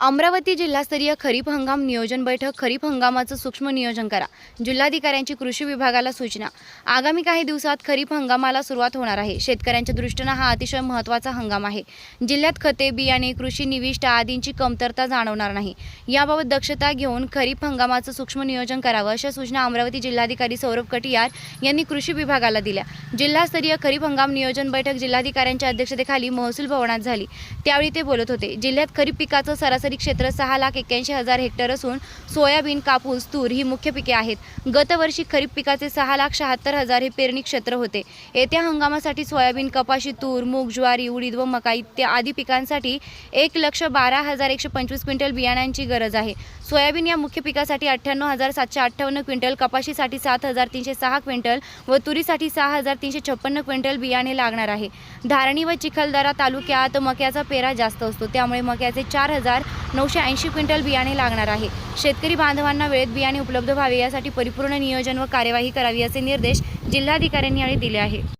अमरावती जिल्हास्तरीय खरीप हंगाम नियोजन बैठक खरीप हंगामाचं सूक्ष्म नियोजन करा. जिल्हाधिकाऱ्यांची कृषी विभागाला सूचना. आगामी काही दिवसात खरीप हंगामाला सुरुवात होणार आहे. शेतकऱ्यांच्या दृष्टीनं हा अतिशय महत्त्वाचा हंगाम आहे. जिल्ह्यात खते बियाणे कृषी निविष्ट आदींची कमतरता जाणवणार नाही. याबाबत दक्षता घेऊन खरीप हंगामाचं सूक्ष्म नियोजन करावं अशा सूचना अमरावती जिल्हाधिकारी सौरभ कटियार यांनी कृषी विभागाला दिल्या. जिल्हास्तरीय खरीप हंगाम नियोजन बैठक जिल्हाधिकाऱ्यांच्या अध्यक्षतेखाली महसूल भवनात झाली. त्यावेळी ते बोलत होते जिल्ह्यात खरीप पिकाचं सरासरी क्षेत्र सहा लाख एक्क्याऐंशी हजार हेक्टर असून सोयाबीन कापूस तूर ही मुख्य पिके आहेत. गतवर्षी खरीप पिकाचे सहा लाख शहात्तर हजार हे पेरणी क्षेत्र होते. येत्या हंगामासाठी सोयाबीन कपाशी तूर मूग ज्वारी उडीद व मका इत्या आदी पिकांसाठी एक लक्ष बारा हजार एकशे पंचवीस क्विंटल बियाण्यांची गरज आहे. सोयाबीन या मुख्य पिकासाठी अठ्ठ्याण्णव हजार सातशे अठ्ठावन्न क्विंटल कपाशीसाठी सात हजार तीनशे सहा क्विंटल व तुरीसाठी सहा हजार तीनशे छप्पन्न क्विंटल बियाणे लागणार आहे. धारणी व चिखलदरा तालुक्यात मक्याचा पेरा जास्त असतो त्यामुळे मक्याचे चार हजार नऊशे ऐंशी क्विंटल बियाणे लागणार आहे. शेतकरी बांधवांना वेळेत बियाणे उपलब्ध व्हावे यासाठी परिपूर्ण नियोजन व कार्यवाही करावी असे निर्देश जिल्हाधिकाऱ्यांनी यावेळी दिले आहे